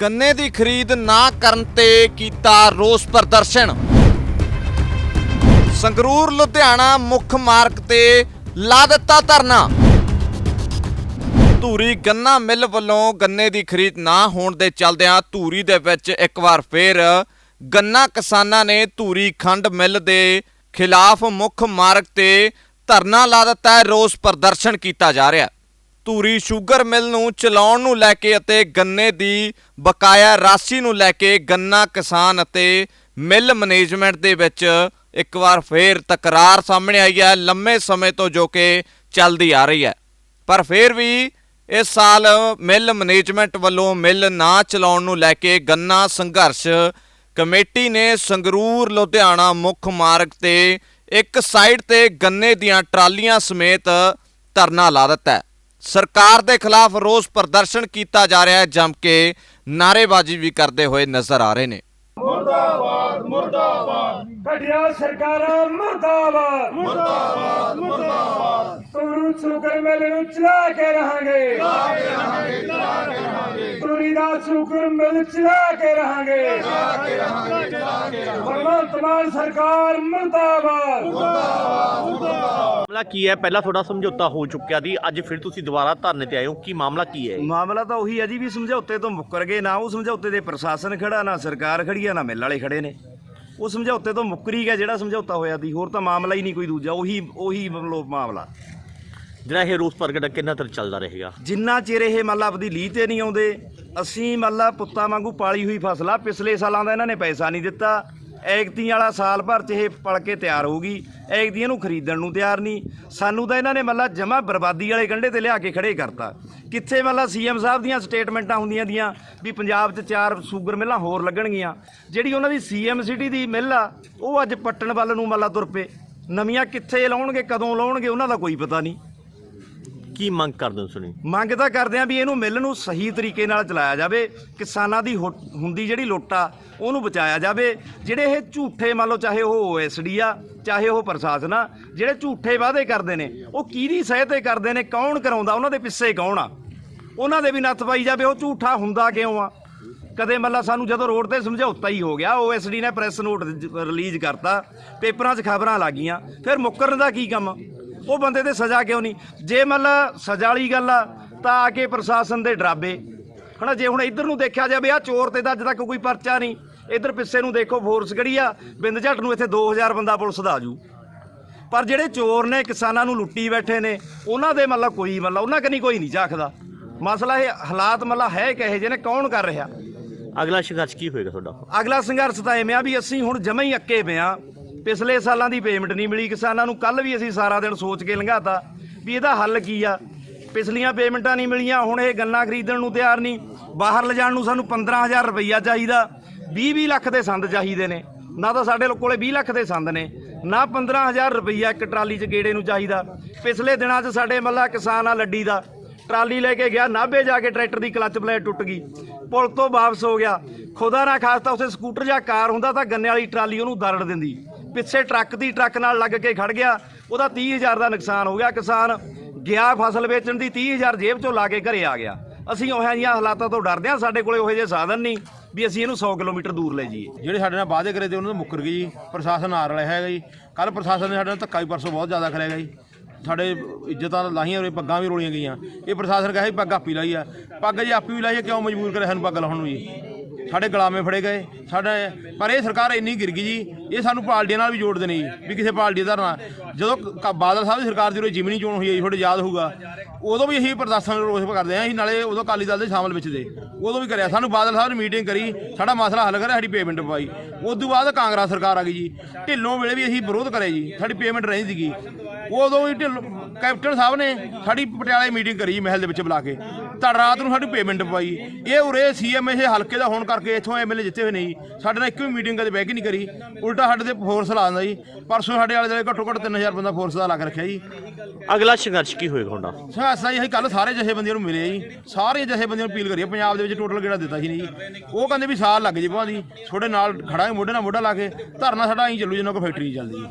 ਗੰਨੇ ਦੀ ਖਰੀਦ ਨਾ ਕਰਨ ਤੇ ਕੀਤਾ ਰੋਸ ਪ੍ਰਦਰਸ਼ਨ। ਸੰਗਰੂਰ, ਲੁਧਿਆਣਾ ਮੁੱਖ ਮਾਰਗ ਤੇ ਲਾ ਦਿੱਤਾ ਧਰਨਾ। ਧੂਰੀ ਗੰਨਾ ਮਿੱਲ ਵੱਲੋਂ ਗੰਨੇ ਦੀ ਖਰੀਦ ਨਾ ਹੋਣ ਦੇ ਚਲਦਿਆਂ ਧੂਰੀ ਦੇ ਵਿੱਚ ਇੱਕ ਵਾਰ ਫੇਰ ਗੰਨਾ ਕਿਸਾਨਾਂ ਨੇ ਧੂਰੀ ਖੰਡ ਮਿੱਲ ਦੇ ਖਿਲਾਫ ਮੁੱਖ ਮਾਰਗ ਤੇ ਧਰਨਾ ਲਾ ਦਿੱਤਾ ਹੈ। ਰੋਸ ਪ੍ਰਦਰਸ਼ਨ ਕੀਤਾ ਜਾ ਰਿਹਾ ਧੂਰੀ ਸ਼ੂਗਰ ਮਿੱਲ ਨੂੰ ਚਲਾਉਣ ਨੂੰ ਲੈ ਕੇ ਅਤੇ ਗੰਨੇ ਦੀ ਬਕਾਇਆ ਰਾਸ਼ੀ ਨੂੰ ਲੈ ਕੇ ਗੰਨਾ ਕਿਸਾਨ ਅਤੇ ਮਿੱਲ ਮੈਨੇਜਮੈਂਟ ਦੇ ਵਿੱਚ ਇੱਕ ਵਾਰ ਫੇਰ ਤਕਰਾਰ ਸਾਹਮਣੇ ਆਈ ਹੈ, ਲੰਮੇ ਸਮੇਂ ਤੋਂ ਜੋ ਕਿ ਚੱਲਦੀ ਆ ਰਹੀ ਹੈ। ਪਰ ਫਿਰ ਵੀ ਇਸ ਸਾਲ ਮਿੱਲ ਮੈਨੇਜਮੈਂਟ ਵੱਲੋਂ ਮਿੱਲ ਨਾ ਚਲਾਉਣ ਨੂੰ ਲੈ ਕੇ ਗੰਨਾ ਸੰਘਰਸ਼ ਕਮੇਟੀ ਨੇ ਸੰਗਰੂਰ, ਲੁਧਿਆਣਾ ਮੁੱਖ ਮਾਰਗ ਤੇ ਇੱਕ ਸਾਈਡ ਤੇ ਗੰਨੇ ਦੀਆਂ ਟਰਾਲੀਆਂ ਸਮੇਤ ਧਰਨਾ ਲਾ ਦਿੱਤਾ ਸਰਕਾਰ ਦੇ ਖਿਲਾਫ ਰੋਸ ਪ੍ਰਦਰਸ਼ਨ ਕੀਤਾ ਜਾ ਰਿਹਾ ਹੈ ਜੰਮ ਕੇ ਨਾਰੇਬਾਜ਼ੀ ਵੀ ਕਰਦੇ ਹੋਏ ਨਜ਼ਰ ਆ ਰਹੇ ਨੇ। ਘਟਿਆ ਸਰਕਾਰਾਂ ਮਰਦਾਬਾਦ। ਮਰਦਾਬਾਦ ਮਰਦਾਬਾਦ। ਤੁਰੂ ਸ਼ੁਕਰ ਮੇਲੇ ਨੂੰ ਚਲਾ ਕੇ ਰਹਾਂਗੇ। ਚਲਾ ਕੇ ਰਹਾਂਗੇ ਚਲਾ ਕੇ ਰਹਾਂਗੇ। ਤੁਰੀ ਦਾ ਸ਼ੁਕਰ ਮੇਲੇ ਚਲਾ ਕੇ ਰਹਾਂਗੇ। ਚਲਾ ਕੇ ਰਹਾਂਗੇ ਚਲਾ ਕੇ ਰਹਾਂਗੇ। ਭਗਵੰਤ ਮਾਨ ਸਰਕਾਰ ਮਰਦਾਬਾਦ। ਮਾਮਲਾ ਕੀ ਹੈ? ਪਹਿਲਾਂ ਤੁਹਾਡਾ ਸਮਝੌਤਾ ਹੋ ਚੁੱਕਿਆ ਸੀ ਅੱਜ ਫਿਰ ਤੁਸੀਂ ਦੁਬਾਰਾ ਧਰਨੇ ਤੇ ਆਏ ਹੋ। ਕੀ ਮਾਮਲਾ ਕੀ ਹੈ ਮਾਮਲਾ ਤਾਂ ਉਹੀ ਹੈ ਜੀ ਵੀ ਸਮਝੌਤੇ ਤੋਂ ਮੁੱਕਰ ਗਏ। ਨਾ ਉਹ ਸਮਝੌਤੇ ਦੇ ਪ੍ਰਸ਼ਾਸਨ ਖੜਾ ਨਾ ਸਰਕਾਰ ਖੜੀ ਆ ਨਾ ਮਿੱਲ ਵਾਲੇ ਖੜੇ ਨੇ। ਉਹ ਸਮਝੌਤੇ ਤੋਂ ਮੁੱਕਰ ਗਿਆ ਜਿਹੜਾ ਸਮਝੌਤਾ ਹੋਇਆ ਸੀ। ਹੋਰ ਤਾਂ ਮਾਮਲਾ ਹੀ ਨਹੀਂ ਕੋਈ ਦੂਜਾ। ਉਹੀ ਉਹੀ ਮਤਲਬ ਮਾਮਲਾ। ਜਿਹੜਾ ਇਹ ਰੋਸ ਪ੍ਰਗਟ ਕਿੰਨਾ ਤਰ ਚੱਲਦਾ ਰਹੇਗਾ? ਜਿੰਨਾ ਚਿਰ ਇਹ ਮੱਲਾ ਆਪਦੀ ਲੀਹ ਤੇ ਨਹੀਂ ਆਉਂਦੇ ਅਸੀਂ ਮੱਲਾ ਪੁੱਤਾਂ ਵਾਂਗੂ ਪਾਲੀ ਹੋਈ ਫਸਲ। ਪਿਛਲੇ ਸਾਲਾਂ ਦਾ ਇਹਨਾਂ ਨੇ ਪੈਸਾ ਨਹੀਂ ਦਿੱਤਾ। ਐਗਤੀ ਵਾਲਾ ਸਾਲ ਭਰ ਚ ਇਹ ਪਲ ਕੇ ਤਿਆਰ ਹੋਊਗੀ ਐਗਤੀ ਇਹਨੂੰ ਖਰੀਦਣ ਨੂੰ ਤਿਆਰ ਨਹੀਂ। ਸਾਨੂੰ ਤਾਂ ਇਹਨਾਂ ਨੇ ਮੱਲਾ ਜਮਾ ਬਰਬਾਦੀ ਵਾਲੇ ਕੰਢੇ ਤੇ ਲਿਆ ਕੇ ਖੜੇ ਕਰਤਾ। ਕਿੱਥੇ ਮੱਲਾ ਸੀਐਮ ਸਾਹਿਬ ਦੀਆਂ ਸਟੇਟਮੈਂਟਾਂ ਹੁੰਦੀਆਂ ਦੀਆਂ ਵੀ ਪੰਜਾਬ 'ਚ ਚਾਰ ਸ਼ੂਗਰ ਮਿੱਲਾਂ ਹੋਰ ਲੱਗਣਗੀਆਂ। ਜਿਹੜੀ ਉਹਨਾਂ ਦੀ ਸੀਐਮ ਸਿਟੀ ਦੀ ਮਿੱਲ ਆ, ਉਹ ਅੱਜ ਪੱਟਣ ਵੱਲ ਨੂੰ ਮੱਲਾ ਤੁਰ ਪਏ। ਨਵੀਆਂ ਕਿੱਥੇ ਲਾਉਣਗੇ, ਕਦੋਂ ਲਾਉਣਗੇ, ਉਹਨਾਂ ਦਾ ਕੋਈ ਪਤਾ ਨਹੀਂ। ਕੀ ਮੰਗ ਕਰਦੇ ਹੋ ਸੁਣੀ ਮੰਗ ਤਾਂ ਕਰਦੇ ਆ ਵੀ ਇਹਨੂੰ ਮਿੱਲ ਨੂੰ ਸਹੀ ਤਰੀਕੇ ਨਾਲ ਚਲਾਇਆ ਜਾਵੇ, ਕਿਸਾਨਾਂ ਦੀ ਹੁ- ਹੁੰਦੀ ਜਿਹੜੀ ਲੁੱਟ ਆ, ਉਹਨੂੰ ਬਚਾਇਆ ਜਾਵੇ। ਜਿਹੜੇ ਇਹ ਝੂਠੇ ਮੰਨ ਲਓ ਚਾਹੇ ਉਹ ਓਐਸਡੀ ਆ, ਚਾਹੇ ਉਹ ਪ੍ਰਸ਼ਾਸਨ ਆ, ਜਿਹੜੇ ਝੂਠੇ ਵਾਅਦੇ ਕਰਦੇ ਨੇ, ਉਹ ਕਿਹਦੀ ਸਹਿ ਤੇ ਕਰਦੇ ਨੇ, ਕੌਣ ਕਰਾਉਂਦਾ, ਉਹਨਾਂ ਦੇ ਪਿੱਛੇ ਕੌਣ ਆ? ਉਹਨਾਂ ਦੇ ਵੀ ਨੱਥ ਪਾਈ ਜਾਵੇ, ਉਹ ਝੂਠਾ ਹੁੰਦਾ ਕਿਉਂ ਆ? ਕਦੇ ਮੱਲਾ ਸਾਨੂੰ ਜਦੋਂ ਰੋਡ ਤੇ ਸਮਝੌਤਾ ਹੀ ਹੋ ਗਿਆ ਓਐਸਡੀ ਨੇ ਪ੍ਰੈਸ ਨੋਟ ਰਿਲੀਜ਼ ਕਰਤਾ, ਪੇਪਰਾਂ 'ਚ ਖਬਰਾਂ ਲੱਗੀਆਂ, ਫਿਰ ਮੁੱਕਰਨ ਦਾ ਕੀ ਕੰਮ? ਉਹ ਬੰਦੇ ਤੇ ਸਜ਼ਾ ਕਿਉਂ ਨਹੀਂ? ਜੇ ਮੱਲਾ ਸਜ਼ਾ ਵਾਲੀ ਗੱਲ ਆ ਤਾਂ ਆ ਕੇ ਪ੍ਰਸ਼ਾਸਨ ਦੇ ਡਰਾਬੇ। ਹਨਾ ਜੇ ਹੁਣ ਇੱਧਰ ਨੂੰ ਦੇਖਿਆ ਜਾਵੇ ਆ ਚੋਰ ਤੇ ਤਾਂ ਅੱਜ ਤੱਕ ਕੋਈ ਪਰਚਾ ਨਹੀਂ। ਇੱਧਰ ਪਿੱਛੇ ਨੂੰ ਦੇਖੋ ਫੋਰਸ ਖੜੀ ਆ? ਬਿੰਦ ਝੱਟ ਨੂੰ ਇੱਥੇ 2000 ਬੰਦਾ ਪੁਲਿਸ ਦਾ ਆਜੂ ਪਰ ਜਿਹੜੇ ਚੋਰ ਨੇ ਕਿਸਾਨਾਂ ਨੂੰ ਲੁੱਟੀ ਬੈਠੇ ਨੇ ਉਹਨਾਂ ਦੇ ਮਤਲਬ ਕੋਈ ਮਤਲਬ ਉਹਨਾਂ ਕਨੀ ਕੋਈ ਨਹੀਂ ਝਾਕਦਾ। ਮਸਲਾ ਇਹ ਹਾਲਾਤ ਮਤਲਬ ਹੈ ਕਹੇ ਜਿਹਨੇ ਕੌਣ ਕਰ ਰਿਹਾ? ਅਗਲਾ ਸੰਘਰਸ਼ ਕੀ ਹੋਏਗਾ ਤੁਹਾਡਾ? ਅਗਲਾ ਸੰਘਰਸ਼ ਤਾਂ ਐਵੇਂ ਆ ਵੀ ਅਸੀਂ ਹੁਣ ਜਮਾਂ ਹੀ ਅੱਕੇ ਪਏ ਆ। ਪਿਛਲੇ ਸਾਲਾਂ ਦੀ ਪੇਮੈਂਟ ਨਹੀਂ ਮਿਲੀ। ਕਿਸਾਨਾਂ ਨੂੰ ਕੱਲ ਵੀ ਅਸੀਂ ਸਾਰਾ ਦਿਨ ਸੋਚ ਕੇ ਲੰਘਾਤਾ ਵੀ ਇਹਦਾ ਹੱਲ ਕੀ ਆ। ਪਿਛਲੀਆਂ ਪੇਮੈਂਟਾਂ ਨਹੀਂ ਮਿਲੀਆਂ, ਹੁਣ ਇਹ ਗੰਨਾ ਖਰੀਦਣ ਨੂੰ ਤਿਆਰ ਨਹੀਂ। ਬਾਹਰ ਲਿਜਾਣ ਨੂੰ ਸਾਨੂੰ 15000 ਰੁਪਈਆ ਚਾਹੀਦਾ। 20-20 ਲੱਖ ਦੇ ਸੰਦ ਚਾਹੀਦੇ ਨੇ। ਨਾ ਤਾਂ ਸਾਡੇ ਕੋਲੇ 20 ਲੱਖ ਦੇ ਸੰਦ ਨੇ, ਨਾ 15000 ਰੁਪਈਆ ਇੱਕ ਟਰਾਲੀ 'ਚ ਗੇੜੇ ਨੂੰ ਚਾਹੀਦਾ। ਪਿਛਲੇ ਦਿਨਾਂ 'ਚ ਸਾਡੇ ਮੱਲਾ ਕਿਸਾਨ ਆ ਲੱਡੀ ਦਾ, ਟਰਾਲੀ ਲੈ ਕੇ ਗਿਆ, ਨਾਭੇ ਜਾ ਕੇ ਟਰੈਕਟਰ ਦੀ ਕਲੱਚ ਪਲੇਟ ਟੁੱਟ ਗਈ। ਪੁਲ ਤੋਂ ਵਾਪਸ ਹੋ ਗਿਆ। ਖੁਦਾ ਨਾ ਖਾਸਤਾ, ਉਸੇ ਸਕੂਟਰ ਜਾਂ ਕਾਰ ਹੁੰਦਾ ਤਾਂ ਗੰਨੇ ਵਾਲੀ ਟਰਾਲੀ ਉਹਨੂੰ ਦਰੜ ਦਿੰਦੀ। ਪਿੱਛੇ ਟਰੱਕ ਦੀ ਟਰੱਕ ਨਾਲ ਲੱਗ ਕੇ ਖੜ ਗਿਆ। ਉਹਦਾ 30000 ਦਾ ਨੁਕਸਾਨ ਹੋ ਗਿਆ। ਕਿਸਾਨ ਗਿਆ ਫਸਲ ਵੇਚਣ ਦੀ 30000 ਜੇਬ ਚੋਂ ਲਾ ਕੇ ਘਰੇ ਆ ਗਿਆ। ਅਸੀਂ ਉਹੋ ਜਿਹੀਆਂ ਹਾਲਾਤਾਂ ਤੋਂ ਡਰਦੇ ਹਾਂ। ਸਾਡੇ ਕੋਲੇ ਉਹੋ ਜਿਹੇ ਸਾਧਨ ਨਹੀਂ ਵੀ ਅਸੀਂ ਇਹਨੂੰ 100 ਕਿਲੋਮੀਟਰ ਦੂਰ ਲੈ ਜਾਈਏ। ਜਿਹੜੇ ਸਾਡੇ ਨਾਲ ਵਾਅਦੇ ਕਰੇ ਤੇ ਉਹਨਾਂ ਨੂੰ ਮੁੱਕਰ ਗਏ ਜੀ। ਪ੍ਰਸ਼ਾਸਨ ਆ ਰਿਹਾ ਹੈਗਾ ਜੀ। ਕੱਲ ਪ੍ਰਸ਼ਾਸਨ ਨੇ ਸਾਡੇ ਨਾਲ ਧੱਕਾ ਵੀ ਪਰਸੋਂ ਬਹੁਤ ਜ਼ਿਆਦਾ ਕਰਿਆ ਜੀ। ਸਾਡੇ ਇੱਜ਼ਤਾਂ ਲਾਹੀਆਂ ਉਰੇ ਪੱਗਾਂ ਵੀ ਰੋਲੀਆਂ ਗਈਆਂ। ਇਹ ਪ੍ਰਸ਼ਾਸਨ ਕਹੇ ਪੱਗ ਆਪੀ ਲਾਈ ਆ। ਪੱਗ ਜੀ ਆਪੀ ਵੀ ਲਾਈ ਆ, ਕਿਉਂ ਮਜਬੂਰ ਕਰੇ ਸਾਨੂੰ ਪੱਗ ਲਾਉਣ ਨੂੰ ਜੀ? ਸਾਡੇ ਗੁਲਾਮੇ ਫੜੇ ਗਏ। ਸਾਡਾ ਪਰ ਇਹ ਸਰਕਾਰ ਇੰਨੀ ਗਿਰ ਗਈ ਜੀ। ਇਹ ਸਾਨੂੰ ਪਾਰਟੀਆਂ ਨਾਲ ਵੀ ਜੋੜਦੇ ਨੇ ਜੀ, ਵੀ ਕਿਸੇ ਪਾਰਟੀ ਦਾ ਨਾ ਜਦੋਂ ਕ- ਬਾਦਲ ਸਾਹਿਬ ਦੀ ਸਰਕਾਰ ਦੀ ਉਰੇ ਜਿਮਨੀ ਚੋਣ ਹੋਈ ਹੈ ਜੀ, ਤੁਹਾਡੇ ਯਾਦ ਹੋਊਗਾ। ਉਦੋਂ ਵੀ ਅਸੀਂ ਪ੍ਰਦਰਸ਼ਨ ਰੋਸ ਕਰਦੇ ਹਾਂ ਅਸੀਂ ਨਾਲੇ ਉਦੋਂ ਅਕਾਲੀ ਦਲ ਦੇ ਸ਼ਾਮਲ ਵਿੱਚ ਦੇ ਉਦੋਂ ਵੀ ਕਰਿਆ। ਸਾਨੂੰ ਬਾਦਲ ਸਾਹਿਬ ਨੇ ਮੀਟਿੰਗ ਕਰੀ। ਸਾਡਾ ਮਸਲਾ ਹੱਲ ਕਰਿਆ, ਸਾਡੀ ਪੇਮੈਂਟ ਪਾਈ ਉਸ ਤੋਂ ਬਾਅਦ ਕਾਂਗਰਸ ਸਰਕਾਰ ਆ ਗਈ ਜੀ। ਢਿੱਲੋਂ ਵੇਲੇ ਵੀ ਅਸੀਂ ਵਿਰੋਧ ਕਰਿਆ ਜੀ। ਸਾਡੀ ਪੇਮੈਂਟ ਰਹਿੰਦੀ ਸੀਗੀ। ਉਦੋਂ ਵੀ ਢਿੱਲੋਂ ਕੈਪਟਨ ਸਾਹਿਬ ਨੇ ਸਾਡੀ ਪਟਿਆਲੇ ਮੀਟਿੰਗ ਕਰੀ ਜੀ ਮਹਿਲ ਦੇ ਵਿੱਚ ਬੁਲਾ ਕੇ। ਤਾਂ ਰਾਤ ਨੂੰ ਸਾਡੀ ਪੇਮੈਂਟ ਪਾਈ ਇਹ ਉਰੇ ਸੀਐਮ ਇਹ ਹਲਕੇ ਦਾ ਹੋਣ ਕਰਕੇ ਇੱਥੋਂ ਐਮਐਲਏ ਜਿੱਤੇ ਹੋਏ ਨਹੀਂ ਸਾਡੇ ਨਾਲ ਇੱਕ ਵੀ ਮੀਟਿੰਗ ਕਦੇ ਬਹਿ ਕੇ ਨਹੀਂ ਕਰੀ। ਉਲਟਾ ਸਾਡੇ ਤੇ ਫੋਰਸ ਲਾ ਦਿੰਦਾ ਜੀ। ਪਰਸੋਂ ਸਾਡੇ ਵਾਲੇ ਦੇ ਘੱਟੋ ਘੱਟ 3000 ਬੰਦਾ ਫੋਰਸ ਦਾ ਲਾ ਕੇ ਰੱਖਿਆ ਜੀ। ਅਗਲਾ ਸੰਘਰਸ਼ ਕੀ ਹੋਏਗਾ ਤੁਹਾਡਾ ਸਾਸਾ ਜੀ ਕੱਲ ਸਾਰੇ ਜਥੇਬੰਦੀਆਂ ਨੂੰ ਮਿਲੇ ਜੀ। ਸਾਰੇ ਜਥੇਬੰਦੀਆਂ ਨੂੰ ਅਪੀਲ ਕਰੀ। ਪੰਜਾਬ ਦੇ ਵਿੱਚ ਟੋਟਲ ਕਿਹੜਾ ਦਿੱਤਾ ਸੀ ਨਹੀਂ ਜੀ। ਉਹ ਕਹਿੰਦੇ ਵੀ ਸਾਲ ਲੱਗ ਜੇ ਭਾਂ ਦੀ ਤੁਹਾਡੇ ਨਾਲ ਖੜਾਂਗੇ ਮੋਢੇ ਨਾਲ ਮੋਢਾ ਲਾ ਕੇ। ਧਰਨਾ ਸਾਡਾ ਐਂ ਚੱਲੂ ਜਿੰਨਾ ਕੋ ਫੈਕਟਰੀ ਚੱਲਦੀ ਹੈ